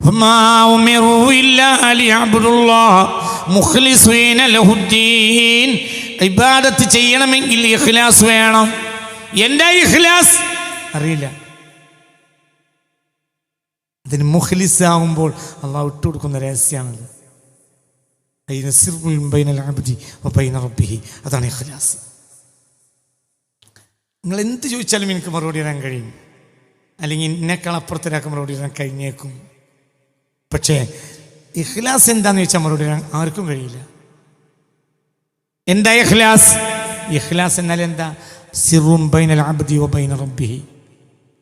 وما أمروا إلا ليعبدوا الله مخلصين له الدين ഇബാദത്ത് ചെയ്യണമെങ്കിൽ ഇഖ്ലാസ് വേണം എന്താ ഇഖ്ലാസ് അറിയില്ല അതിന് മുഖ്ലിസ് ആകുമ്പോൾ അള്ളാഹ് വിട്ടുകൊടുക്കുന്ന രഹസ്യമാണത് അതിന് സിർബുൽ ബൈനൽ അബ്ദി വബൈന റബ്ബിഹി അതാണ് ഇഖ്ലാസ് നിങ്ങൾ എന്ത് ചോദിച്ചാലും എനിക്ക് മറുപടി തരാൻ കഴിയും അല്ലെങ്കിൽ എന്നെക്കാൾ അപ്പുറത്തൊരാൾക്ക് മറുപടി തരാൻ കഴിഞ്ഞേക്കും പക്ഷേ ഇഖ്ലാസ് എന്താന്ന് ചോദിച്ചാൽ മറുപടി ആർക്കും കഴിയില്ല. എന്താ ഇഖ്ലാസ്? ഇഖ്ലാസ് എന്നാൽ എന്താ? സിറും ബൈനൽ അബ്ദി വബൈന റബ്ബിഹി.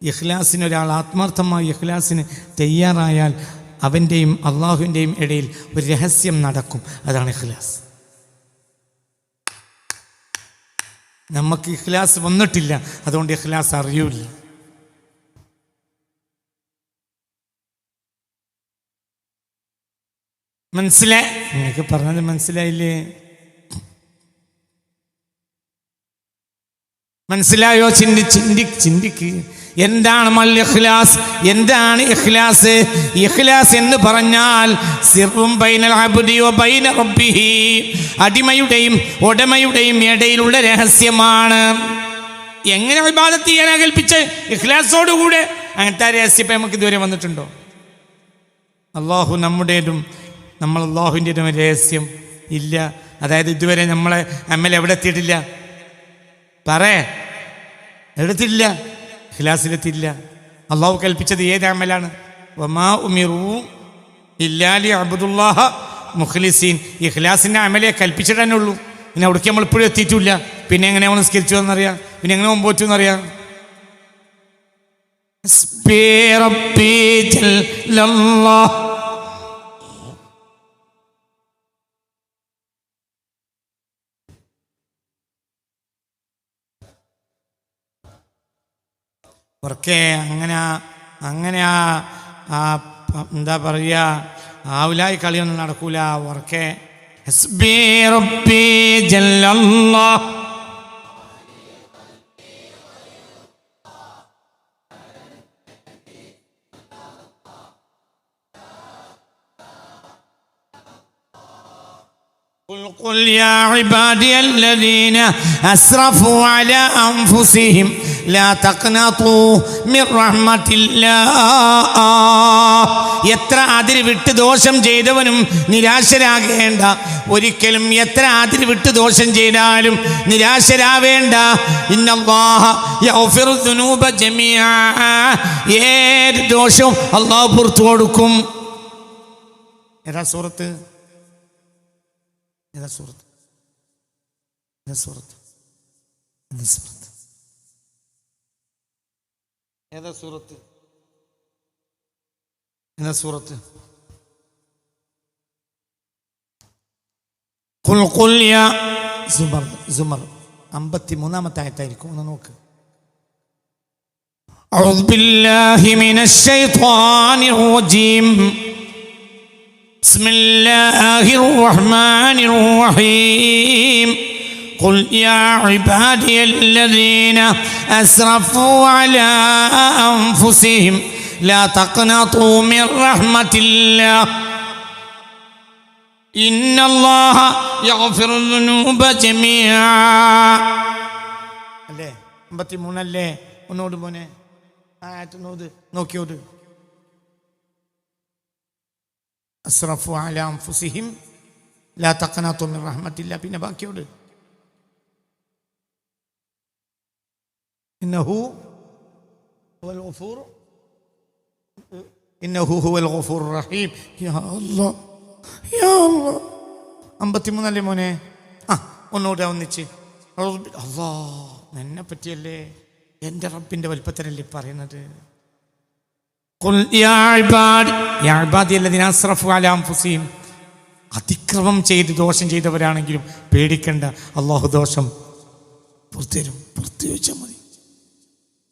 ഇഖ്ലാസിന് ഒരാൾ ആത്മാർത്ഥമായി ഇഖ്ലാസിന് തയ്യാറായാൽ അവന്റെയും അള്ളാഹുവിന്റെയും ഇടയിൽ ഒരു രഹസ്യം നടക്കും. അതാണ് ഇഖ്ലാസ്. നമുക്ക് ഇഖ്ലാസ് വന്നിട്ടില്ല. അതുകൊണ്ട് ഇഖ്ലാസ് അറിയൂല മനസ്സിലായി നിങ്ങൾക്ക് പറഞ്ഞത് മനസ്സിലായില്ലേ? മനസ്സിലായോ? ചിന്തി ചിന്തി ചിന്തിക്ക്. എന്താണ് മൽ ഇഖ്ലാസ്? എന്താണ് ഇഖ്ലാസ്? ഇഖ്ലാസ് എന്ന് പറഞ്ഞാൽ സിർവും ബൈനൽ അബ്ദിയോ ബൈന റബ്ബിഹി. അടിമയുടെയും ഉടമയുടെയും ഇടയിലുള്ള രഹസ്യമാണ്. എങ്ങനെ വിവാദത്ത് ചെയ്യാൻ കൽപ്പിച്ച്? ഇഖ്ലാസോടുകൂടെ. അങ്ങനത്തെ രഹസ്യം നമുക്ക് ഇതുവരെ വന്നിട്ടുണ്ടോ? അള്ളാഹു നമ്മുടേതും നമ്മൾ അള്ളാഹുവിന്റെ ഒരു രഹസ്യം ഇല്ല. അതായത് ഇതുവരെ നമ്മളെ അമ്മൽ എവിടെ എത്തിയിട്ടില്ല. പറയേ. എടുത്തില്ല ഖിലാസിലെത്തിയില്ല അള്ളാഹു കൽപ്പിച്ചത് ഏത് അമലാണ്? വമാ ഉമിറു ഇല്ലാലി അബ്ദുല്ലാഹ മുഖ്ലിസീൻ. ഈ ഖിലാസിന്റെ അമലെ കൽപ്പിച്ചിട്ട് തന്നെ ഉള്ളൂ. പിന്നെ അവിടേക്ക് നമ്മൾ ഇപ്പോഴും എത്തിയിട്ടില്ല. പിന്നെ എങ്ങനെ നമ്മൾ നിസ്കരിച്ചു എന്നറിയാം? പിന്നെ എങ്ങനെ മുമ്പ് വെച്ചു എന്നറിയാം? സ്പേറപ്പേ ചെല്ലാ ഉറക്കെ അങ്ങനെ ആ- അങ്ങനെ ആ ആ പ- എന്താ പറയുക ആവുലായി കളിയൊന്നും നടക്കൂല ഉറക്കെ ഹസ്ബി റബ്ബി ജല്ലല്ലാഹ് قل قل يا عبادي الذين أسرفوا على أنفسهم എത്ര അതിര് വിട്ട് ദോഷം ചെയ്തവനും നിരാശരാകേണ്ട. ഒരിക്കലും എത്ര അതിര് വിട്ട് ദോഷം ചെയ്താലും നിരാശരാവേണ്ട. ഏത് ദോഷവും അള്ളാഹു പുറത്തു കൊടുക്കും. ഏതാ സുഹൃത്ത് ഏതാ സുഹൃത്ത് ഏതാ സുഹൃത്ത് എന്താ സുഹൃത്ത് ഏതാ സുഹൃത്ത് ഏതാ സുഹൃത്ത് ഖുൽ ഖുൽ യാ സുമർ സുമർ അമ്പത്തി മൂന്നാമത്തെ ആയത്തായിരിക്കും ഒന്ന് നോക്ക് أعوذ بالله من الشيطان الرجيم بسم الله الرحمن الرحيم قل يا عبادي الذين أسرفوا على أنفسهم لا تقنطوا من رحمة الله إن الله يغفر الذنوب جميعا അല്ലേ അമ്പത്തി മൂന്നല്ലേ ഒന്നോട് മോനെ ആയത്തിനോട് നോക്കിയോട് അസ്രഫു അല അൻഫുസിഹിം ലാ തഖനതു മിൻ റഹ്മത്തില്ല പിന്നെ ബാക്കിയോട് ഇന്നഹു ഇന്നഹു ഹുവൽ ഗഫൂർ റഹീം യാ അല്ലാ യാ അല്ലാ അമ്പത്തിമൂന്നല്ലേ മോനെ? ആ ഒന്നുകൂടെ ഒന്നിച്ച്. അള്ളാ എന്നെ പറ്റിയല്ലേ? എന്റെ റബ്ബിന്റെ വലിപ്പത്തിനല്ലേ പറയുന്നത്. അതിക്രമം ചെയ്ത് ദോഷം ചെയ്തവരാണെങ്കിലും പേടിക്കണ്ട. അള്ളാഹു ദോഷം പുറത്തേരും പുറത്തു വെച്ചാൽ മതി.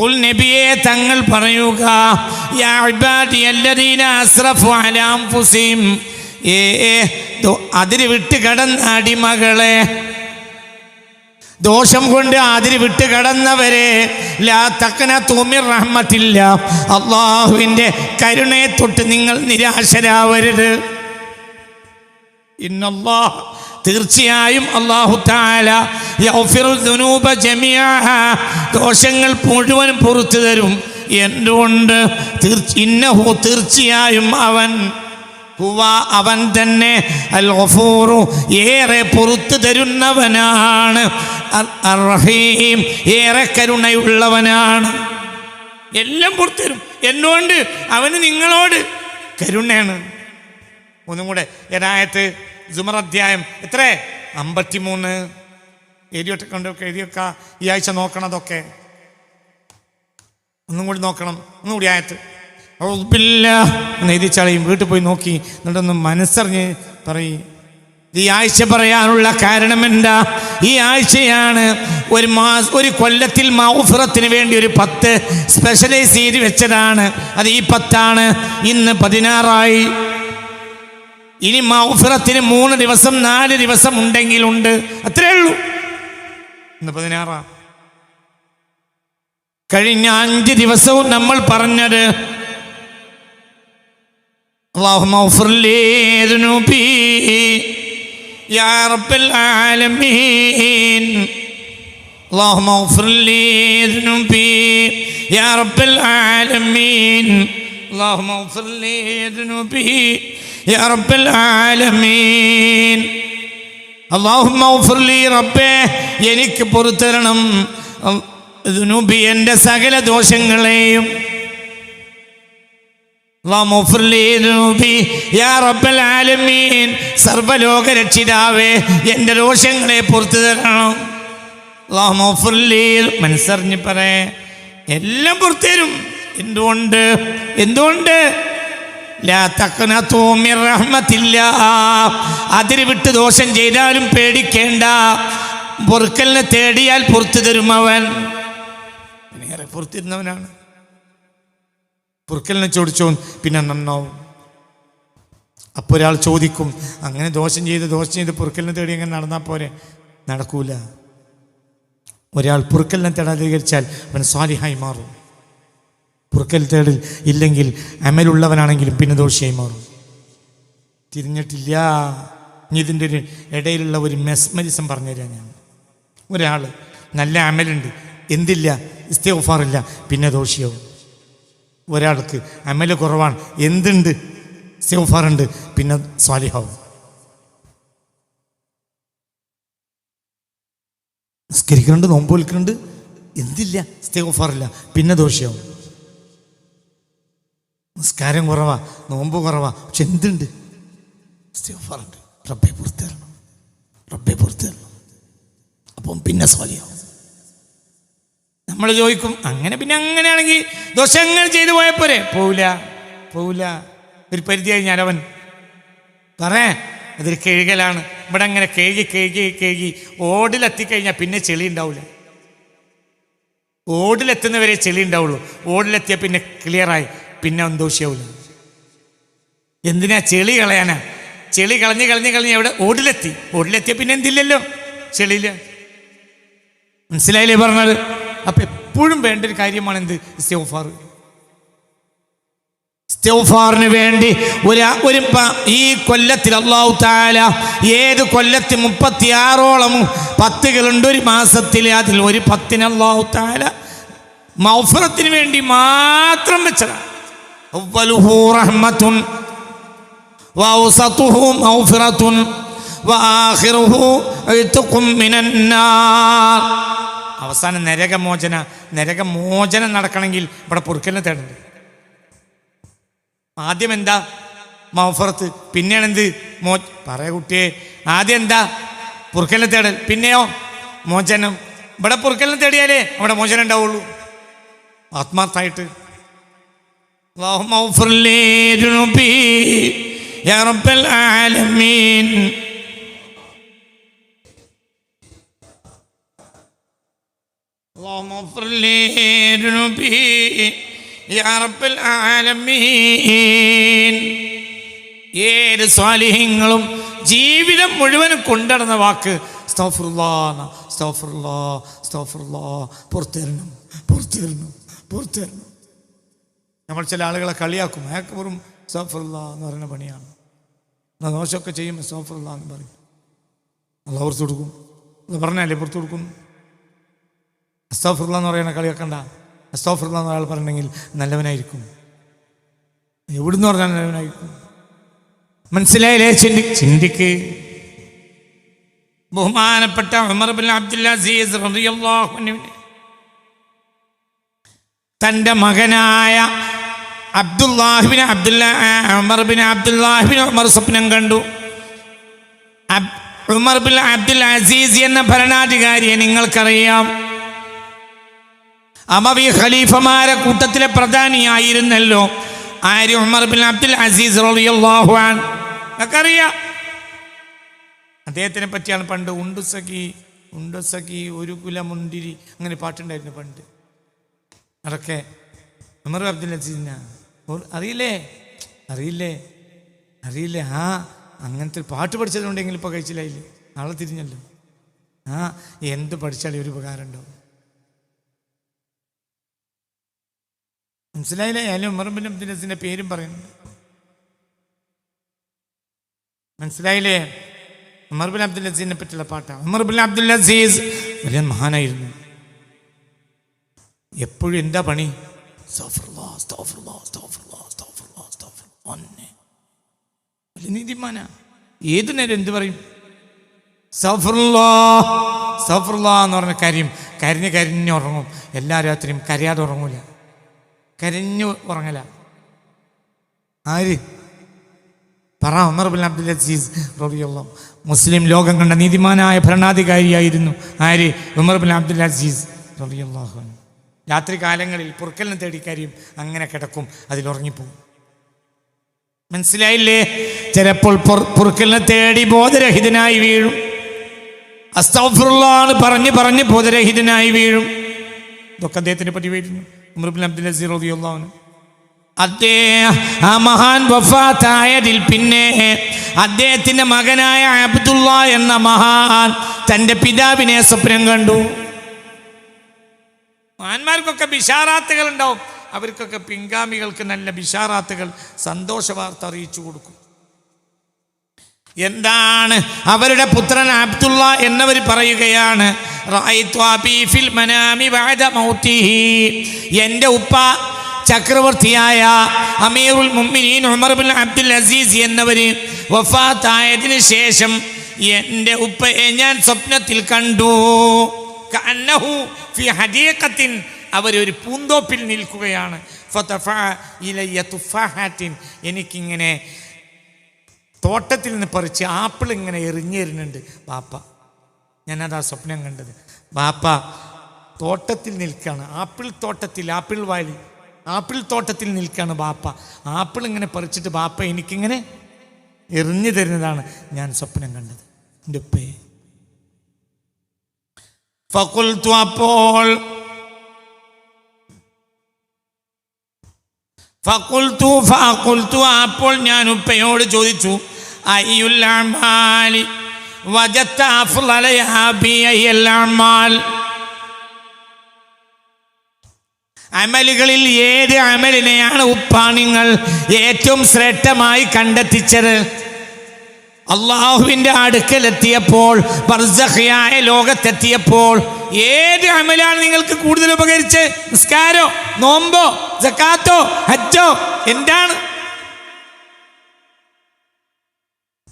കുൽ നബിയെ തങ്ങൾ പറയുക അതിര് വിട്ട് കടന്ന അടിമകളെ ദോഷം കൊണ്ട് അതിര് വിട്ട് കടന്നവരെ ലാ തക്കന തൂമിർ റഹ്മത്തില്ല. അള്ളാഹുവിന്റെ കരുണയെ തൊട്ട് നിങ്ങൾ നിരാശരാവരുത്. ഇന്നല്ലാഹ് തീർച്ചയായും അള്ളാഹു താല ദോഷങ്ങൾ മുഴുവൻ പുറത്തു തരും. എന്തുകൊണ്ട്? ഇന്നഹു തീർച്ചയായും അവൻ ഹുവ അവൻ തന്നെ അൽ ഗഫൂറു ഏറെ പുറത്തു തരുന്നവനാണ്. റഹീം ഏറെ കരുണയുള്ളവനാണ്. എല്ലാം പുറത്തു തരും. എന്തുകൊണ്ട്? അവന് നിങ്ങളോട് കരുണയാണ്. ഒന്നും കൂടെ ഏതായത് ജുമർ അധ്യായം എത്ര? അമ്പത്തിമൂന്ന്. എഴുതിയൊക്കെ കണ്ടൊക്കെ എഴുതിയൊക്കെ ഈ ആഴ്ച നോക്കണം അതൊക്കെ ഒന്നും കൂടി നോക്കണം. ഒന്നും കൂടി ആയത്ത്. എന്ന് എഴുതി വീട്ടിൽ പോയി നോക്കി. എന്നിട്ടൊന്ന് മനസ്സറിഞ്ഞ് പറയും. ഈ ആഴ്ച പറയാനുള്ള കാരണം എന്താ? ഈ ആഴ്ചയാണ് ഒരു മാസ ഒരു കൊല്ലത്തിൽ മൗഫിറത്തിന് വേണ്ടി ഒരു പത്ത് സ്പെഷ്യലൈസ് ചെയ്ത് വെച്ചതാണ്. അത് ഈ പത്താണ്. ഇന്ന് പതിനാറായി. ഇനി മൗഫിറത്തിന് മൂന്ന് ദിവസം നാല് ദിവസം ഉണ്ടെങ്കിലുണ്ട്. അത്രേ ഉള്ളൂ. ഇന്ന് പതിനാറാം. കഴിഞ്ഞ അഞ്ച് ദിവസവും നമ്മൾ പറഞ്ഞത് അള്ളാഹുമി يا رب العالمين اللهم اغفر لي ذنوبي يا رب العالمين اللهم اغفر لي ذنوبي يا رب العالمين اللهم اغفر لي റബ്ബേ എനിക്ക് പുറത്തരണം ذنوبي എൻ്റെ സകല ദോഷങ്ങളെയും اللهم اغفر لي ذنوبي يا رب العالمين സർവലോക രക്ഷിതാവേ എൻ്റെ ദോഷങ്ങളെ പുറത്തു തരണം اللهم اغفر لي മനസ്സറിഞ്ഞ് പറയേ എല്ലാം പുറത്തു തരും എന്തുകൊണ്ട് എന്തുകൊണ്ട് അതിര് വിട്ട് ദോഷം ചെയ്താലും പേടിക്കേണ്ട. പൊറുക്കലിനെ തേടിയാൽ പുറത്തു തരും അവൻ ഏറെ പുറത്തിരുന്നവനാണ്. പൊറുക്കലിനെ ചോദിച്ചോ പിന്നെ നന്നാവും. അപ്പോൾ ഒരാൾ ചോദിക്കും അങ്ങനെ ദോഷം ചെയ്ത് ദോഷം ചെയ്ത് പൊറുക്കലിനെ തേടി അങ്ങനെ നടന്നാൽ പോരെ? നടക്കൂല. ഒരാൾ പൊറുക്കലിനെ തേടാതികരിച്ചാൽ അവൻ സ്വാലിഹായി മാറും. പൊറുക്കൽ തേടൽ ഇല്ലെങ്കിൽ അമലുള്ളവനാണെങ്കിലും പിന്നെ ദോഷിയായി മാറും. തിരിഞ്ഞിട്ടില്ല. ഇനി ഇതിന്റെ ഒരു ഇടയിലുള്ള ഒരു മെസ്മരിസം പറഞ്ഞുതരാം ഞാൻ. ഒരാൾ നല്ല അമലുണ്ട്. എന്തില്ല? ഇസ്തോഫാറില്ല പിന്നെ ദോഷിയാവും. ഒരാൾക്ക് അമൽ കുറവാണ്. എന്തുണ്ട്? ഇസ്തോഫാറുണ്ട് പിന്നെ സ്വാലിഹാവും. നിസ്കരിക്കുന്നുണ്ട് നോമ്പ് വിൽക്കുന്നുണ്ട് എന്തില്ല? ഇസ്തോഫാറില്ല പിന്നെ ദോഷിയാവും. നിസ്കാരം കുറവാ നോമ്പ് കുറവാ. പക്ഷെ എന്തുണ്ട്? ഇസ്തിഗ്ഫാറുണ്ട്. റബ്ബെ പുറത്തു തരണം റബ്ബെ പുറത്തു തരണം അപ്പം പിന്നെ സോലിയാവും നമ്മൾ ചോദിക്കും അങ്ങനെ പിന്നെ അങ്ങനെയാണെങ്കിൽ ദോഷങ്ങൾ ചെയ്തു പോയപ്പോരെ പോവില്ല. പോവില്ല. ഒരു പരിധി കഴിഞ്ഞാൽ അവൻ പറേ അതൊരു കഴുകലാണ്. ഇവിടെ അങ്ങനെ കഴുകി കഴുകി കഴുകി ഓടിലെത്തിക്കഴിഞ്ഞാൽ പിന്നെ ചെളി ഉണ്ടാവില്ല ഓടിലെത്തുന്നവരെ ചെളി ഉണ്ടാവുള്ളൂ. ഓടിലെത്തിയാൽ പിന്നെ ക്ലിയറായി പിന്നെ സന്തോഷിയാവില്ല എന്തിനാ ചെളി കളയാനാ? ചെളി കളഞ്ഞ് കളഞ്ഞ് കളഞ്ഞ് എവിടെ ഓടിലെത്തി. ഓടിലെത്തിയ പിന്നെ എന്തില്ലല്ലോ? ചെളിയില്ല. മനസ്സിലായില്ലേ പറഞ്ഞത്? അപ്പൊ എപ്പോഴും വേണ്ട ഒരു കാര്യമാണ് എന്ത് ഇസ്തോഫാർ ഇസ്തോഫാറിന് വേണ്ടി ഒരു ഒരു ഈ കൊല്ലത്തിൽ അള്ളാഹു താല ഏത് കൊല്ലത്തിൽ മുപ്പത്തിയാറോളം പത്തുകളുണ്ട് ഒരു മാസത്തിൽ അതിൽ ഒരു പത്തിന് അള്ളാഹു താല മൗഫറത്തിന് വേണ്ടി മാത്രം വെച്ചതാണ്. അവ്വലുഹു റഹ്മത്തുൻ وأوسطه مغفرة وآخره عتق من النار അവസാനം നരകമോചന നരകമോചനം നടക്കണമെങ്കിൽ ഇവിടെ പൊറുക്കലിനെ തേടണ്ട് ആദ്യം എന്താ മൗഫറത്ത് പിന്നെയാണ് എന്ത് മോ പറയ കുട്ടിയെ ആദ്യം എന്താ പൊറുക്കലിനെ തേടൽ പിന്നെയോ മോചനം ഇവിടെ പൊറുക്കലിനെ തേടിയാലേ അവിടെ മോചനം ഉണ്ടാവുള്ളൂ ആത്മാർത്ഥമായിട്ട് اللهم اغفر لي ذنوبي يا رب العالمين اللهم اغفر لي ذنوبي يا رب العالمين ഏത് സ്വാലിഹ്യങ്ങളും ജീവിതം മുഴുവൻ കൊണ്ടുനടന്ന വാക്ക് സ്തോഫുർലാ സ്തോഫുർലാ സ്തോഫുർലാ പുറത്തിരണം പുറത്തിരണം പുറത്തിരണം നമ്മൾ ചില ആളുകളെ കളിയാക്കും. അയാൾക്ക് വെറും സഫറുള്ള എന്ന് പറയുന്ന പണിയാണ്. എന്നാൽ ദോശമൊക്കെ ചെയ്യുമ്പോൾ സഫറുള്ള എന്ന് പറയും. അല്ല പുറത്തു കൊടുക്കും. അത് പറഞ്ഞാലേ പുറത്തു കൊടുക്കും? അസ്തോഫുറുല്ല എന്ന് പറയുന്ന കളിയാക്കണ്ട അസ്തോഫുറുല്ല എന്ന് ഒരാൾ പറഞ്ഞെങ്കിൽ നല്ലവനായിരിക്കും. എവിടുന്ന് പറഞ്ഞാൽ നല്ലവനായിരിക്കും. മനസ്സിലായില്ലേ? ചിന്തി ചിന്തിക്ക്. ബഹുമാനപ്പെട്ട തന്റെ മകനായ അബ്ദുല്ലാഹിബിൻ അബ്ദുല്ല ഉമർ ബിൻ ഉമർ സ്വപ്നം കണ്ടു. ഉമർ ബിൻ അബ്ദുൽ അസീസ് എന്ന ഭരണാധികാരിയെ നിങ്ങൾക്കറിയാം. അമവി ഖലീഫമാരെ കൂട്ടത്തിലെ പ്രധാനിയായിരുന്നല്ലോ ആര് ഉമർ ബിൻ അബ്ദുൽ അസീസ് റളിയല്ലാഹു അൻ. നിങ്ങൾക്കറിയാം. അദ്ദേഹത്തിനെ പറ്റിയാണ് പണ്ട് ഉണ്ടുസഖി ഉണ്ടുസഖി ഒരു കുലമുണ്ടിരി അങ്ങനെ പാട്ടുണ്ടായിരുന്നു പണ്ട്. അതൊക്കെ ഉമർ അബ്ദുൽ അസീസിന അറിയില്ലേ? അറിയില്ലേ? അറിയില്ലേ? ആ അങ്ങനത്തെ പാട്ട് പഠിച്ചതുണ്ടെങ്കിൽ ഇപ്പോൾ കഴിച്ചില്ലായില്ലേ നാളെ തിരിഞ്ഞല്ലോ. ആ എന്ത് പഠിച്ചാലും ഒരു ഉപകാരം ഉണ്ടാവും. മനസ്സിലായില്ലേ? ഞാൻ ഉമർ ബിൻ അബ്ദുൽ അസീസിന്റെ പേരും പറയുന്നു മനസ്സിലായില്ലേ? ഉമർബിൻ അബ്ദുൽ അസീസിനെ പറ്റിയുള്ള പാട്ടാണ് ഉമർബിൻ അബ്ദുൽ അസീസ് വലിയ മഹാനായിരുന്നു. എപ്പോഴും എന്താ പണി? വലിയ നീതിമാനാ. ഏത് നേരം എന്ത് പറയും? സഫറുല്ലാ സഫറുല്ലാ എന്ന് പറഞ്ഞ കരയും കരഞ്ഞ് കരഞ്ഞ് ഉറങ്ങും. എല്ലാ രാത്രിയും കരയാതെ ഉറങ്ങൂല. കരിഞ്ഞു ഉറങ്ങല. ആര്? പറ ഉമർ അബ്ദുൽ അസീസ് റബിയുള്ള മുസ്ലിം ലോകം കണ്ട നീതിമാനായ ഭരണാധികാരിയായിരുന്നു. ആര്? ഉമർ അബ്ദുൽ അസീസ് അൻഹു. രാത്രി കാലങ്ങളിൽ പുറക്കലിനെ തേടി അങ്ങനെ കിടക്കും. അതിൽ ഉറങ്ങിപ്പോകും മനസ്സിലായില്ലേ? ചിലപ്പോൾ പുറുക്കലിനെ തേടി ബോധരഹിതനായി വീഴും. അസ്തഫുള്ളാണ് പറഞ്ഞ് പറഞ്ഞ് ബോധരഹിതനായി വീഴും. ഇതൊക്കെ അദ്ദേഹത്തിനെ പറ്റി വീഴുന്നു ഉമർ ബിൻ അബ്ദുൽ അസീസ് റളിയല്ലാഹു അദ്ദേഹം ആ മഹാൻ വഫാത്തായതിൽ പിന്നെ അദ്ദേഹത്തിന്റെ മകനായ അബ്ദുള്ള എന്ന മഹാൻ തന്റെ പിതാവിനെ സ്വപ്നം കണ്ടു. മഹാന്മാർക്കൊക്കെ ബിഷാറാത്തുകൾ ഉണ്ടാവും. അവർക്കൊക്കെ പിൻഗാമികൾക്ക് നല്ല ബിഷാറാത്തുകൾ സന്തോഷ വാർത്ത അറിയിച്ചു കൊടുക്കും എന്താണ് അവരുടെ പുത്രൻ അബ്ദുള്ള എന്നവർ പറയുകയാണ്. എന്റെ ഉപ്പ ചക്രവർത്തിയായ അമീറുൽ മുഅ്മിനീൻ ഉമർ ബിൻ അബ്ദുൽ അസീസ് എന്നവർ വഫാത്തായതിനു ശേഷം എന്റെ ഉപ്പയെ ഞാൻ സ്വപ്നത്തിൽ കണ്ടു ഹദീഖത്തിൻ അവരൊരു പൂന്തോപ്പിൽ നിൽക്കുകയാണ്. എനിക്കിങ്ങനെ തോട്ടത്തിൽ നിന്ന് പറിച്ച് ആപ്പിൾ ഇങ്ങനെ എറിഞ്ഞെറിഞ്ഞുണ്ട് ബാപ്പ ഞാനതാ സ്വപ്നം കണ്ടത്. ബാപ്പ തോട്ടത്തിൽ നിൽക്കുകയാണ് ആപ്പിൾ തോട്ടത്തിൽ ആപ്പിൾ വാലി. ആപ്പിൾ തോട്ടത്തിൽ നിൽക്കുകയാണ് ബാപ്പ. ആപ്പിൾ ഇങ്ങനെ പറിച്ചിട്ട് ബാപ്പ എനിക്കിങ്ങനെ എറിഞ്ഞു തരുന്നതാണ് ഞാൻ സ്വപ്നം കണ്ടത്. എന്റെ ഉപ്പേ. ഫക്കുൽത്തു അപ്പോൾ ഫക്കുൽത്തു ഫക്കുൽത്തു അപ്പോൾ ഞാൻ ഉപ്പയോട് ചോദിച്ചു അമലുകളിൽ ഏത് അമലിനെയാണ് ഉപ്പ നിങ്ങൾ ഏറ്റവും ശ്രേഷ്ഠമായി കണ്ടെത്തിച്ചത്? അള്ളാഹുവിന്റെ അടുക്കലെത്തിയപ്പോൾ ബർസഖിയായ ലോകത്തെത്തിയപ്പോൾ ഏത് അമലാണ് നിങ്ങൾക്ക് കൂടുതൽ ഉപകരിച്ച് നിസ്കാരോ നോമ്പോ ജക്കാത്തോ ഹജ്ജോ? എന്താണ്?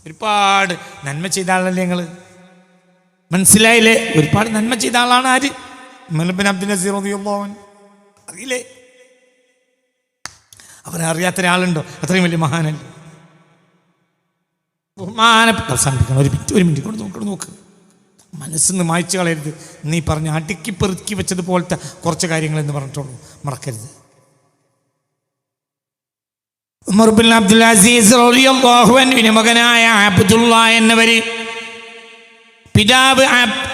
ഒരുപാട് നന്മ ചെയ്ത ആളല്ലേ നിങ്ങൾ മനസ്സിലായില്ലേ? ഒരുപാട് നന്മ ചെയ്ത ആളാണ് ആര്? മലബിൻ അബ്ദുൽ നസീർ അൻഹു. അറിയില്ലേ? അവരെ അറിയാത്ത ഒരാളുണ്ടോ അത്രയും വലിയ മഹാനല്ലേ? ബഹുമാനപ്പെട്ട അവസാനിപ്പിക്കണം ഒരു മിനിറ്റ് ഒരു മിനിറ്റ് കൊണ്ട് നോക്കണം നോക്ക്. മനസ്സിന്ന് മായ്ച്ചു കളയരുത്. നീ പറഞ്ഞ അടുക്കി പെറുക്കി വെച്ചതുപോലത്തെ കുറച്ച് കാര്യങ്ങൾ എന്ന് പറഞ്ഞിട്ടുള്ളൂ. മറക്കരുത്. ഉമർബിൻ അബ്ദുൽ അസീസ് റളിയല്ലാഹു അൻഹുവിന്റെ മകനായ അബ്ദുള്ള എന്നവര് പിതാവ്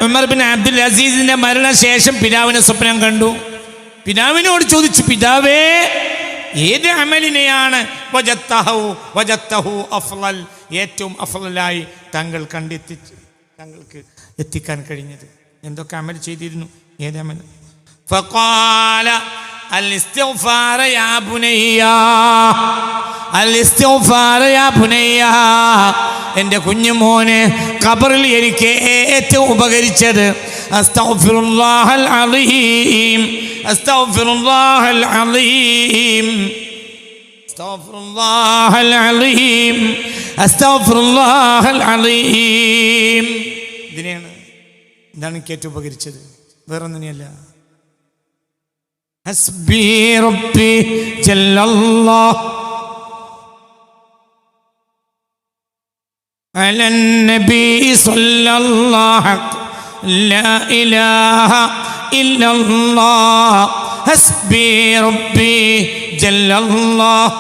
ഉമർ ബിൻ അബ്ദുൽ അസീസിന്റെ മരണശേഷം പിതാവിനെ സ്വപ്നം കണ്ടു. പിതാവിനോട് ചോദിച്ചു പിതാവേ ഏത് അമലിനെയാണ്? വജത്തഹു വജത്തഹു അഫ്ളൽ ഏറ്റവും അഫ്ളലായി താങ്കൾ കണ്ടെത്തിച്ച് താങ്കൾക്ക് എത്തിക്കാൻ കഴിഞ്ഞത് എന്തൊക്കെ അമൽ ചെയ്തിരുന്നു ഏത് അമൽ فقال الاستغفار يا بني الاستغفار يا بني എൻ്റെ കുഞ്ഞുമോന് ഖബറിൽ എനിക്ക് ഏറ്റവും ഉപകരിച്ചത് അസ്തഗ്ഫിറുല്ലാഹൽ അലീം അസ്തഗ്ഫിറുല്ലാഹൽ അലീം അസ്തഗ്ഫിറുല്ലാഹൽ അലീം അസ്തഗ്ഫിറുല്ലാഹൽ അലീം ഇതിനെയാണ് ഇതാണ് എനിക്ക് ഏറ്റവും ഉപകരിച്ചത് വേറൊന്നിനെയല്ല حسبي ربي جل الله على النبي صلى الله حق لا إله إلا الله. حسبي ربي جل الله.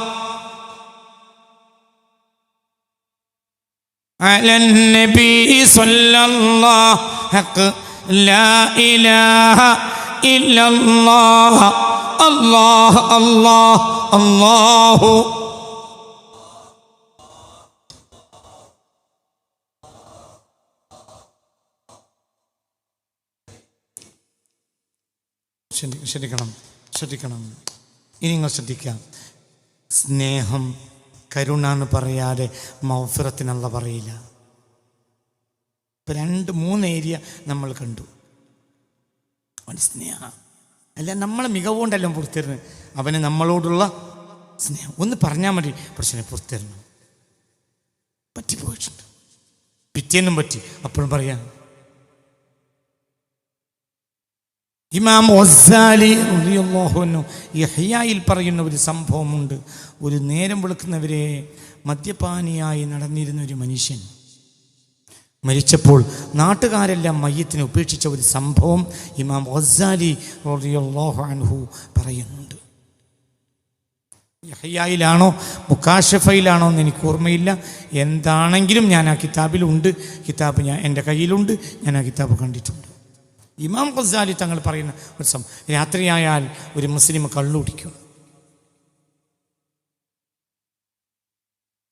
على النبي صلى الله. حق لا إله إلا الله. الله الله الله. ശ്രദ്ധി- ശ്രദ്ധിക്കണം ശ്രദ്ധിക്കണം. ഇനി നിങ്ങൾ ശ്രദ്ധിക്കാം സ്നേഹം കരുണ എന്ന് പറയാതെ മൗഫിറത്തിനുള്ള പറയില്ല. ഇപ്പം രണ്ട് മൂന്ന് ഏരിയ നമ്മൾ കണ്ടു. അവൻ സ്നേഹ. അല്ല നമ്മളെ മികവുകൊണ്ടല്ല പുറത്തിരുന്ന്. അവന് നമ്മളോടുള്ള സ്നേഹം. ഒന്ന് പറഞ്ഞാൽ മതി പ്രശ്നം പുറത്തിരുന്നു. പറ്റിപ്പോയിട്ടുണ്ട്. പിറ്റേന്നും പറ്റി. അപ്പോഴും പറയാം ഇമാം ഒസാലി റളിയല്ലാഹുവിനു യഹ്യായിൽ പറയുന്ന ഒരു സംഭവമുണ്ട്. ഒരു നേരം വെളുക്കുന്നവരെ മദ്യപാനിയായി നടന്നിരുന്ന ഒരു മനുഷ്യൻ മരിച്ചപ്പോൾ നാട്ടുകാരെല്ലാം മയ്യത്തിനെ ഉപേക്ഷിച്ച ഒരു സംഭവം ഇമാം ഒസാലി റളിയല്ലാഹു അൻഹു പറയുന്നുണ്ട്. യഹ്യായിലാണോ മുക്കാഷഫയിലാണോ എന്ന് എനിക്ക് ഓർമ്മയില്ല. എന്താണെങ്കിലും ഞാൻ ആ കിതാബിലുണ്ട്. കിതാബ് ഞാൻ എന്റെ കയ്യിലുണ്ട്. ഞാൻ ആ കിതാബ് കണ്ടിട്ടുണ്ട്. ഇമാം ഖസാലി തങ്ങൾ പറയുന്ന ഒരു സം രാത്രിയായാൽ ഒരു മുസ്ലിം കള്ളുടിക്കും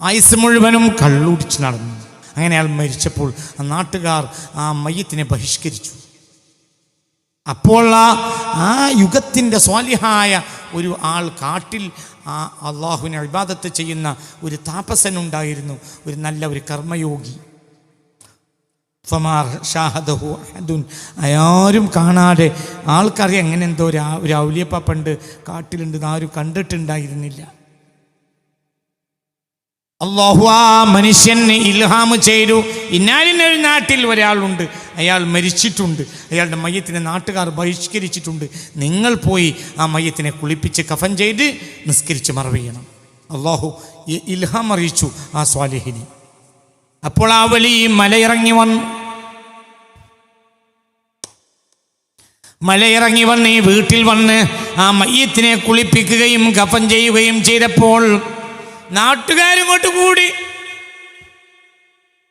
ആയുസ് മുഴുവനും കള്ളുടിച്ച് നടന്നു. അങ്ങനെ അയാൾ മരിച്ചപ്പോൾ ആ നാട്ടുകാർ ആ മയ്യത്തിനെ ബഹിഷ്കരിച്ചു. അപ്പോൾ ആ യുഗത്തിന്റെ സ്വാലിഹായ ഒരു ആൾ കാട്ടിൽ ആ അള്ളാഹുവിനെ അഭിബാദത്ത് ചെയ്യുന്ന ഒരു താപസനുണ്ടായിരുന്നു. ഒരു നല്ല ഒരു കർമ്മയോഗി. ഷാഹദഹു ആരും കാണാതെ ആൾക്കറിയാം എങ്ങനെ എന്തോ ഒരു ഒരു കാട്ടിലുണ്ട് ആരും കണ്ടിട്ടുണ്ടായിരുന്നില്ല. അള്ളാഹു ആ മനുഷ്യന് ഇൽഹാമ് ചെയ്തു. ഇന്നാലിനൊരു നാട്ടിൽ ഒരാളുണ്ട് അയാൾ മരിച്ചിട്ടുണ്ട്. അയാളുടെ മയ്യത്തിനെ നാട്ടുകാർ ബഹിഷ്കരിച്ചിട്ടുണ്ട്. നിങ്ങൾ പോയി ആ മയ്യത്തിനെ കുളിപ്പിച്ച് കഫൻ ചെയ്ത് നിസ്കരിച്ച് മറവ് അള്ളാഹു ഇ- ഇൽഹാം അറിയിച്ചു ആ സ്വാലിഹിനി. അപ്പോൾ ആ വലി മലയിറങ്ങി വന്നു. മലയിറങ്ങി വന്ന് ഈ വീട്ടിൽ വന്ന് ആ മയ്യത്തിനെ കുളിപ്പിക്കുകയും കഫൻ ചെയ്യുകയും ചെയ്തപ്പോൾ നാട്ടുകാരിങ്ങോട്ട് കൂടി.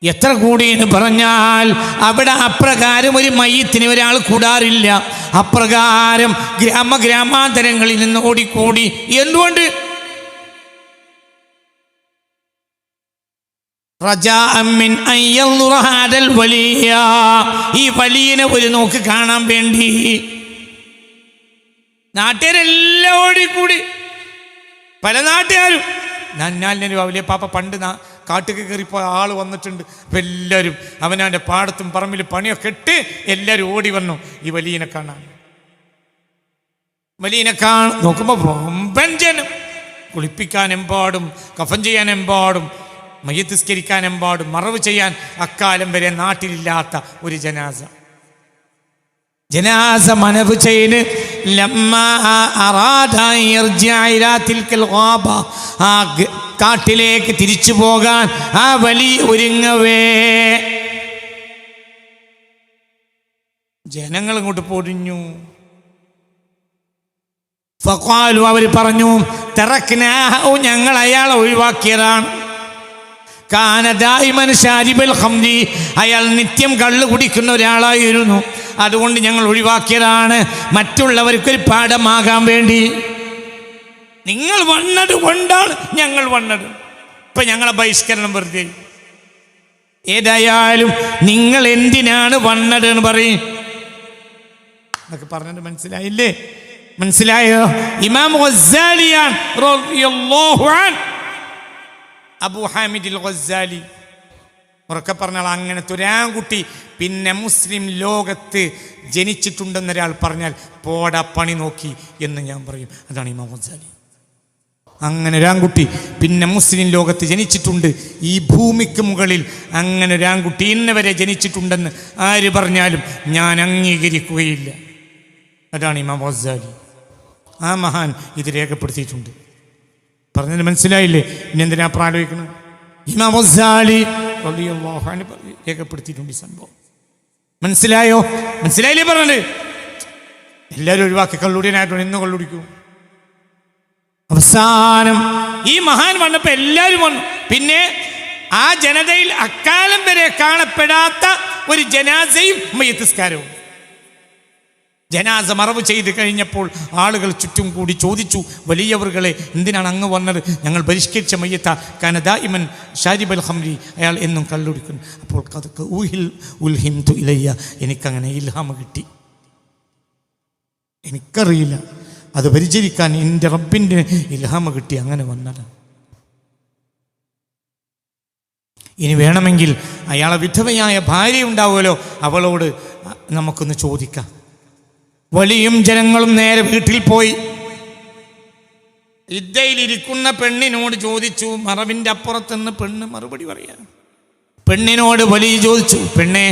എത്ര കൂടി എന്ന് പറഞ്ഞാൽ അവിടെ അപ്രകാരം ഒരു മയ്യത്തിന് ഒരാൾ കൂടാറില്ല. അപ്രകാരം ഗ്രാമ ഗ്രാമാന്തരങ്ങളിൽ നിന്ന് ഓടിക്കൂടി. എന്തുകൊണ്ട്? ഈ വലിയനെ ഒരു നോക്ക് കാണാൻ വേണ്ടി. നാട്ടുകാരെല്ലാം ഓടിക്കൂടി. പല നാട്ടുകാരും. നന്നാലിനും വലിയ പാപ്പ പണ്ട് നാ കാട്ടുക്ക് കയറിപ്പോയ ആൾ വന്നിട്ടുണ്ട്. അപ്പം എല്ലാവരും അവനവന്റെ പാടത്തും പറമ്പിൽ പണിയൊക്കെ ഇട്ട് എല്ലാവരും ഓടി വന്നു. ഈ വലിയനെ കാണാൻ. വലിയനെ കാണ നോക്കുമ്പോൾ വമ്പൻ ജനം. കുളിപ്പിക്കാൻ എമ്പാടും കഫൻ ചെയ്യാൻ എമ്പാടും മയ്യത്തിസ്കരിക്കാൻ എമ്പാടും മറവ് ചെയ്യാൻ അക്കാലം വരെ നാട്ടിലില്ലാത്ത ഒരു ജനാസ. ജനാസ മനവ് ചെയ്ത് കാട്ടിലേക്ക് തിരിച്ചു പോകാൻ ആ വലി ഒരുങ്ങവേ. ജനങ്ങൾ ഇങ്ങോട്ട് പൊടിഞ്ഞു. ഫക്വാലു അവർ പറഞ്ഞു തെറക്കിനാഹു ഞങ്ങൾ അയാളെ ഒഴിവാക്കിയതാണ്. അയാൾ നിത്യം കള്ളു കുടിക്കുന്ന ഒരാളായിരുന്നു. അതുകൊണ്ട് ഞങ്ങൾ ഒഴിവാക്കിയതാണ്. മറ്റുള്ളവർക്കൊരു പാഠമാകാൻ വേണ്ടി. നിങ്ങൾ വന്നത് കൊണ്ടാണ് ഞങ്ങൾ വന്നത്. ഇപ്പൊ ഞങ്ങളെ ബഹിഷ്കരണം വെറുതെ. ഏതായാലും നിങ്ങൾ എന്തിനാണ് വന്നത് എന്ന് പറയും. എന്നൊക്കെ പറഞ്ഞത് മനസ്സിലായില്ലേ? മനസ്സിലായോ? ഇമാം. അബു ഹാമിദ് ഗസാലി ഉറക്കെ പറഞ്ഞാൽ അങ്ങനെ ഒരാൺകുട്ടി പിന്നെ മുസ്ലിം ലോകത്ത് ജനിച്ചിട്ടുണ്ടെന്നൊരാൾ പറഞ്ഞാൽ പോട പണി നോക്കി എന്ന് ഞാൻ പറയും. അതാണ് ഇമാം ഗസ്സാലി അങ്ങനെ ഒരാൺകുട്ടി പിന്നെ മുസ്ലിം ലോകത്ത് ജനിച്ചിട്ടുണ്ട്. ഈ ഭൂമിക്ക് മുകളിൽ അങ്ങനെ ഒരാൺകുട്ടി ഇന്നവരെ ജനിച്ചിട്ടുണ്ടെന്ന് ആര് പറഞ്ഞാലും ഞാൻ അംഗീകരിക്കുകയില്ല. അതാണ് ഇമാം ഗസ്സാലി ആ മഹാൻ ഇത് രേഖപ്പെടുത്തിയിട്ടുണ്ട്. പറഞ്ഞത് മനസ്സിലായില്ലേ? ഇനി എന്തിനാ പ്രാലോചിക്കണം ഇമാം വലിയ റളിയല്ലാഹു രേഖപ്പെടുത്തിയിട്ടുണ്ട് ഈ സംഭവം. മനസ്സിലായോ? മനസ്സിലായില്ലേ പറഞ്ഞത്? എല്ലാവരും ഒഴിവാക്കി. കള്ളുടിയനായിട്ടുണ്ട് ഇന്ന് കള്ളുടിക്കും. അവസാനം ഈ മഹാൻ വന്നപ്പോൾ എല്ലാവരും വന്നു. പിന്നെ ആ ജനതയിൽ അക്കാലം വരെ കാണപ്പെടാത്ത ഒരു ജനാസയും മയ്യത്തിസ്കാരവും. ജനാസ മറവ് ചെയ്ത് കഴിഞ്ഞപ്പോൾ ആളുകൾ ചുറ്റും കൂടി ചോദിച്ചു വലിയവറുകളെ എന്തിനാണ് അങ്ങ് വന്നത്? ഞങ്ങൾ പരിഷ്കരിച്ച മയ്യത്ത. കനദായിമൻ ഷാരിബൽ ഹംരി അയാൾ എന്നും കള്ളുടിക്കുന്നു. അപ്പോൾ കഥക്ക് ഊഹിൽ ഉൽഹിം തു ഇലയ്യ. എനിക്കങ്ങനെ ഇൽഹാമ കിട്ടി. എനിക്കറിയില്ല. അത് പരിചരിക്കാൻ എന്റെ റബ്ബിന്റെ ഇൽഹാമ കിട്ടി. അങ്ങനെ വന്നത് ഇനി വേണമെങ്കിൽ അയാളെ വിധവയായ ഭാര്യ ഉണ്ടാവുമല്ലോ. അവളോട് നമുക്കൊന്ന് ചോദിക്കാം. വലിയും ജനങ്ങളും നേരെ വീട്ടിൽ പോയി. ഇദ്ദയിലിരിക്കുന്ന പെണ്ണിനോട് ചോദിച്ചു മറവിന്റെ അപ്പുറത്തുനിന്ന് പെണ്ണ് മറുപടി പറയാം? പെണ്ണിനോട് വലിയ ചോദിച്ചു പെണ്ണേ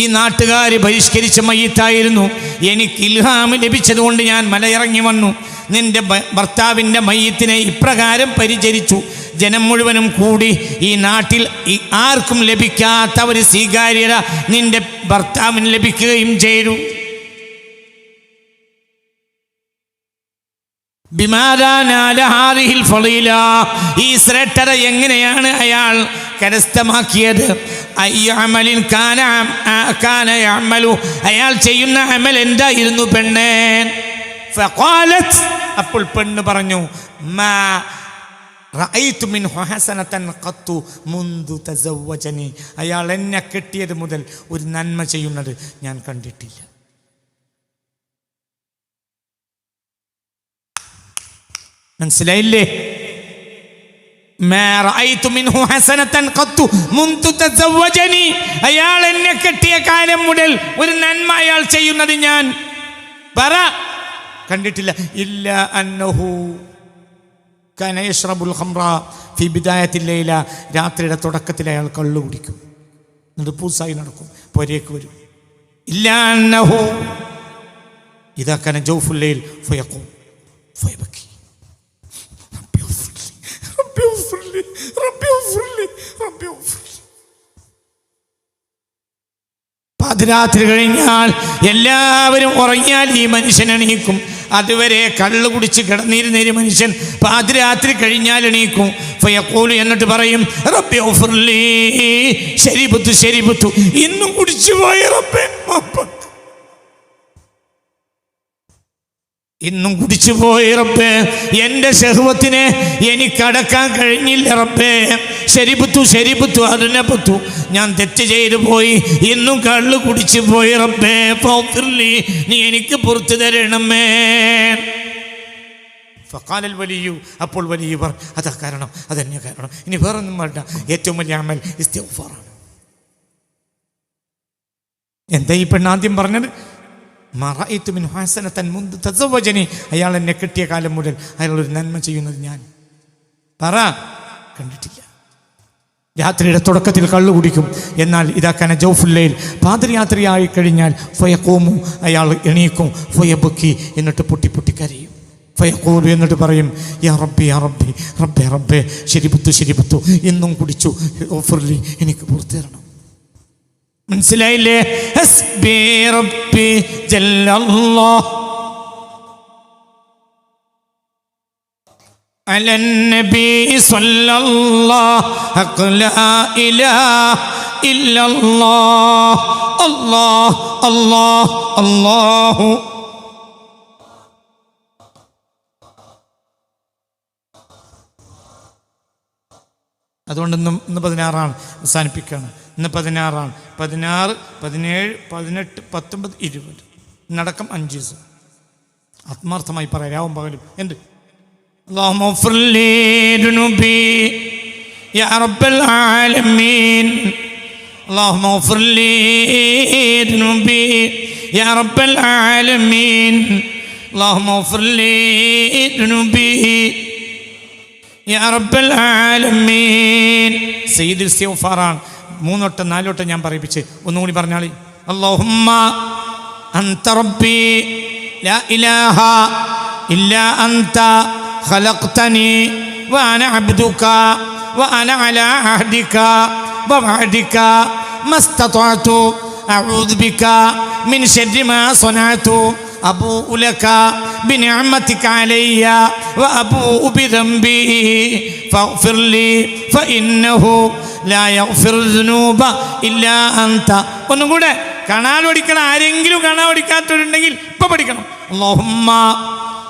ഈ നാട്ടുകാർ ബഹിഷ്കരിച്ച മയ്യത്തായിരുന്നു. എനിക്ക് ഇൽഹാമ് ലഭിച്ചതുകൊണ്ട് ഞാൻ മലയിറങ്ങി വന്നു. നിന്റെ ഭർത്താവിന്റെ മയ്യത്തിനെ ഇപ്രകാരം പരിചരിച്ചു. ജനം മുഴുവനും കൂടി ഈ നാട്ടിൽ ആർക്കും ലഭിക്കാത്ത ഒരു സ്വീകാര്യത നിന്റെ ഭർത്താവിന് ലഭിക്കുകയും ചെയ്തു. ഈ ശ്രേഷ്ഠത എങ്ങനെയാണ് അയാൾ കരസ്ഥമാക്കിയത്? അയ്യ അമലിൻ കാന അ- കാന യഅമലു. അയാൾ ചെയ്യുന്ന അമൽ എന്തായിരുന്നു പെണ്ണേ. അപ്പോൾ പെണ്ണ് പറഞ്ഞു മാ അയാൾ എന്നെ കെട്ടിയത് മുതൽ ഒരു നന്മ ചെയ്യുന്നത് ഞാൻ കണ്ടിട്ടില്ല. മനസ്സിലായില്ലേ? അയാൾ എന്നെ കെട്ടിയ കാലം മുതൽ ഒരു നന്മ അയാൾ ചെയ്യുന്നത് ഞാൻ. പറ. കണ്ടിട്ടില്ല. ഇല്ല അന്നഹു കനേഷ്റബുൽ ഹംറ ഫി ബിദായത്തില്ലയില രാത്രിയുടെ തുടക്കത്തിൽ അയാൾ കള്ളു കുടിക്കും. എന്നിട്ട് പൂസായി നടക്കും. പൊരേക്ക് വരും. ഇല്ല അന്നഹു. ഇതാ കന ജൗഫുല്ലയിൽ ഫയക്കും ഫയബക്കി. beautiful. പാതിരാത്രി കഴിഞ്ഞാൽ എല്ലാവരും ഉറങ്ങിയാൽ ഈ മനുഷ്യൻ എണീക്കും. അതുവരെ കള്ളു കുടിച്ച് കിടന്നിരുന്ന ഒരു മനുഷ്യൻ പാതിരാത്രി കഴിഞ്ഞാൽ എണീക്കും. ഫയക്കോലു എന്നിട്ട് പറയും റബ്ബെ ഓഫർലി ശരി ബുദ്ധു ശരി ബുദ്ധു ഇന്നും കുടിച്ചു പോയി റബ്ബെ. മാപ്പ ഇന്നും കുടിച്ചു പോയി റബ്ബേ. എന്റെ ശഹുവത്തിനെ എനിക്കടക്കാൻ കഴിഞ്ഞില്ല റബ്ബേ. ശരിപുത്തു ശരിപുത്തു അതിനെ പുത്തു. ഞാൻ തെറ്റ് ചെയ്തു പോയി. ഇന്നും കള്ളു കുടിച്ചു പോയി റബ്ബേ. പൗത്രി നീ എനിക്ക് പുറത്തു തരണമേ. ഫക്കാലൽ വലിയു അപ്പോൾ വലിയവർ അതാ കാരണം അതന്നെ കാരണം. ഇനി വേറൊന്നും വേണ്ട. ഏറ്റവും വലിയ അമൽ ഇസ്തിഫാറാണ് എന്താ ഈ പെണ്ണാദ്യം പറഞ്ഞത്? മറയിത്തു മിൻ ഹാസനത്തൻ മുന്ത് തസവജനി അയാൾ എന്നെ കിട്ടിയ കാലം മുതൽ അയാൾ ഒരു നന്മ ചെയ്യുന്നത് ഞാൻ. പറ. കണ്ടിട്ടില്ല. രാത്രിയുടെ തുടക്കത്തിൽ കള്ളു കുടിക്കും. എന്നാൽ ഇതാക്കാന ജൗഫുല്ലയിൽ പാദയാത്രയായി കഴിഞ്ഞാൽ ഫയക്കോമു അയാൾ എണീക്കും. ഫയബക്കി എന്നിട്ട് പൊട്ടി പൊട്ടി കരയും. ഫയക്കോലു എന്നിട്ട് പറയും യാ റബ്ബി യാ റബ്ബി റബ്ബെ റബ്ബെ ശരിപുത്തു ശരിപുത്തു. എന്നും കുടിച്ചു. ഓഫർലി എനിക്ക് പുറത്തു തരണം മനസ്സിലായില്ലേ ഹസ്ബി റബ്ബി ജല്ലല്ലാഹ് على النبي صلى الله حق لا إله إلا الله الله الله الله അതുകൊണ്ട് ഇന്ന് ഇന്ന് പതിനാറാണ് അവസാനിപ്പിക്കുകയാണ് ഇന്ന് പതിനാറാണ്. പതിനാറ് പതിനേഴ് പതിനെട്ട് പത്തൊമ്പത് ഇരുപത്. ഇന്നടക്കം അഞ്ച് ദിവസം. ആത്മാർത്ഥമായി പറയാം. രാവും പകലും. എന്ത്? ാണ് اغفر لي ذنوبي يا رب العالمين اللهم اغفر لي ذنوبي يا رب العالمين اللهم اغفر لي ذنوبي يا رب العالمين سيد الاستغفاران മൂന്നോട്ടം നാലോട്ടം ഞാൻ പറയിപ്പിച്ച് ഒന്നുകൂടി പറഞ്ഞാളി اللهم أنت ربي لا إله إلا أنت خلقتني وأنا عبدك وأنا على عهدك ووعدك ما استطعت أعوذ بك من شر ما صنعت أبوء لك بنعمتك علي وأبوء بذنبي فاغفر لي فإنه لا يغفر الذنوب إلا أنت ഒന്നും കൂടെ കാണാൻ പഠിക്കണം ആരെങ്കിലും കാണാൻ പഠിക്കാത്തവരുണ്ടെങ്കിൽ ഇപ്പൊ പഠിക്കണം اللهم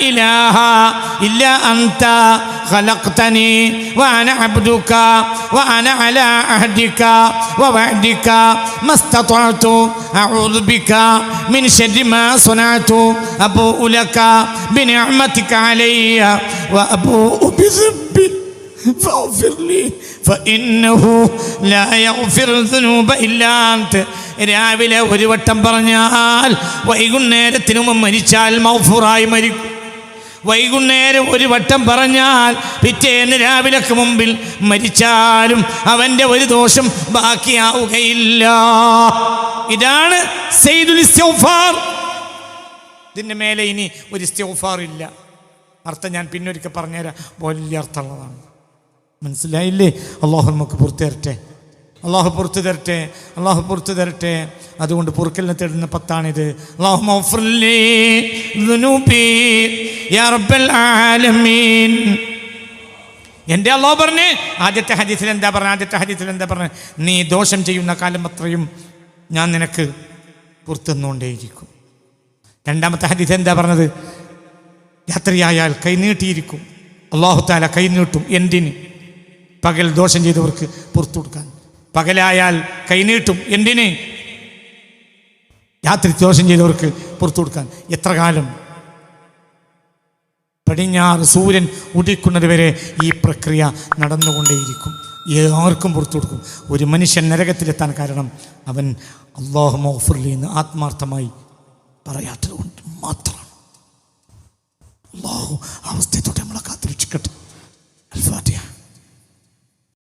إله إلا أنت خلقتني وأنا عبدك وأنا على عهدك ووعدك ما استطعت أعوذ بك من شر ما صنعت أبوء لك بنعمتك علي وأبوء بذنبي فاغفر لي فإنه لا يغفر الذنوب إلا أنت രാവിലെ ഒരു വട്ടം പറഞ്ഞാൽ വൈകുന്നേരത്തിനു മുമ്പ് മരിച്ചാൽ മൗഫുറായി മരിക്കും വൈകുന്നേരം ഒരു വട്ടം പറഞ്ഞാൽ പിറ്റേന്ന് രാവിലക്ക് മുമ്പിൽ മരിച്ചാലും അവന്റെ ഒരു ദോഷം ബാക്കിയാവുകയില്ല. ഇതാണ് ഇതിന്റെ മേലെ ഇനി ഒരു ഇസ്തിഗ്ഫാർ ഇല്ല. അർത്ഥം ഞാൻ പിന്നൊരിക്കൽ പറഞ്ഞുതരാം. വലിയ അർത്ഥമുള്ളതാണ്. മനസ്സിലായില്ലേ? അള്ളാഹു നമുക്ക് പുറത്തു തരട്ടെ അള്ളാഹു പുറത്തു തരട്ടെ അള്ളാഹു പുറത്തു തരട്ടെ. അതുകൊണ്ട് പൊറുക്കലിനെ തേടുന്ന പത്താണിത്. എന്റെ അള്ളാഹു പറഞ്ഞ് ആദ്യത്തെ ഹദീസിൽ എന്താ പറഞ്ഞ ആദ്യത്തെ ഹദീസിൽ എന്താ പറഞ്ഞ? നീ ദോഷം ചെയ്യുന്ന കാലം അത്രയും ഞാൻ നിനക്ക് പുറത്തുനിന്നുകൊണ്ടേയിരിക്കും. രണ്ടാമത്തെ ഹദീസ് എന്താ പറഞ്ഞത്? രാത്രിയായാൽ കൈനീട്ടിയിരിക്കും അള്ളാഹു താല കൈ നീട്ടും എന്തിന്? പകൽ ദോഷം ചെയ്തവർക്ക് പുറത്തു കൊടുക്കാൻ. പകലായാൽ കൈനീട്ടും എന്തിന്? രാത്രി ദോഷം ചെയ്തവർക്ക് പുറത്തു കൊടുക്കാൻ എത്ര കാലം? പടിഞ്ഞാറ് സൂര്യൻ ഉദിക്കുന്നത് വരെ ഈ പ്രക്രിയ നടന്നുകൊണ്ടേയിരിക്കും. ആർക്കും പുറത്തു കൊടുക്കും. ഒരു മനുഷ്യൻ നരകത്തിലെത്താൻ കാരണം അവൻ അള്ളാഹു മോഫുർലി എന്ന് ആത്മാർത്ഥമായി പറയാത്തത് കൊണ്ട് മാത്രമാണ് അള്ളാഹു അവസ്ഥയെ തൊട്ട് നമ്മളെ കാത്തിരക്ഷിക്കട്ടെ.